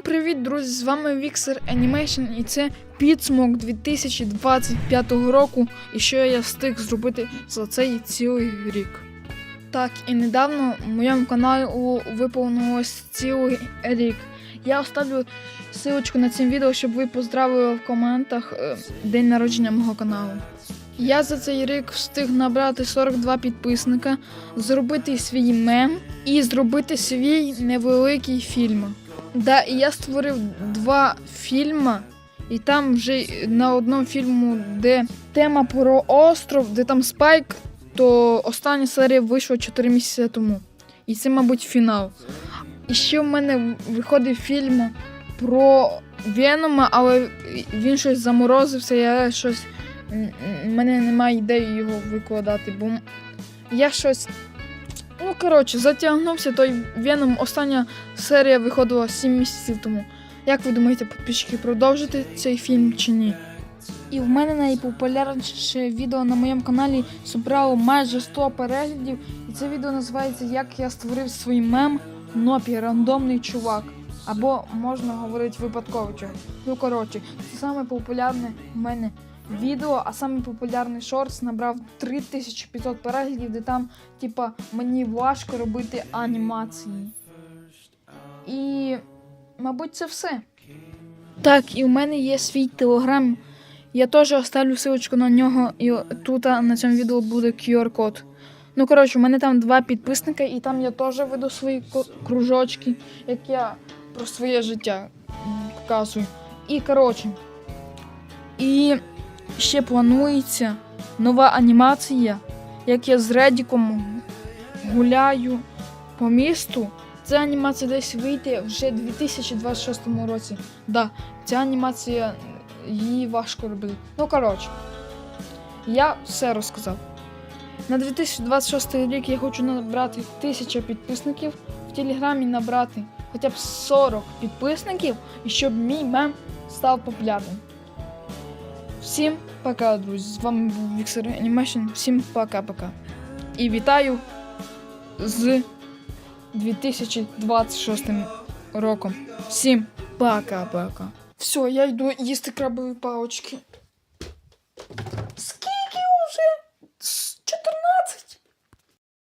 Всім привіт, друзі! З вами Віксер Animation і це підсумок 2025 року, і що я встиг зробити за цей цілий рік. Так, і недавно в моєму каналі виповнилось цілий рік. Я оставлю ссылочку на це відео, щоб ви поздравили в коментах е, день народження мого каналу. Я за цей рік встиг набрати 42 підписника, зробити свій мем і зробити свій невеликий фільм. Да, і я створив два фільми, і там вже на одному фільму, де тема про остров, де там Спайк, то остання серія вийшла 4 місяці тому. І це, мабуть, фінал. І ще в мене виходив фільм про Венома, але він щось заморозився, я щось. У мене немає ідеї його викладати, бо я щось. Ну, коротше, затягнувся той Веном. Остання серія виходила 7 місяців тому. Як ви думаєте, підписчики продовжити цей фільм чи ні? І в мене найпопулярніше відео на моєму каналі зібрало майже 100 переглядів. І це відео називається Як я створив свій мем Нопі, рандомний чувак. Або можна говорити випадковий чувак. Ну коротше, це саме популярне в мене відео, а самий популярний шортс набрав 3500 переглядів, де там, типа, мені важко робити анімації. І, мабуть, це все. Так, і в мене є свій телеграм. Я теж оставлю ссылочку на нього, і тут на цьому відео буде QR-код. Ну, коротше, у мене там два підписника, і там я теж веду свої кружочки, як я про своє життя показую. І коротше. І ще планується нова анімація, як я з Редіком гуляю по місту. Ця анімація десь вийде вже у 2026 році. Да, ця анімація її важко робити. Ну, коротше, я все розказав. На 2026 рік я хочу набрати 1000 підписників, в Телеграмі набрати хоча б 40 підписників, і щоб мій мем став популярним. Всім пока, друзі. З вами був Віксер Animation. Всім пока-пока. І вітаю з 2026 роком. Всім пока-пока. Все, я йду їсти крабові палочки.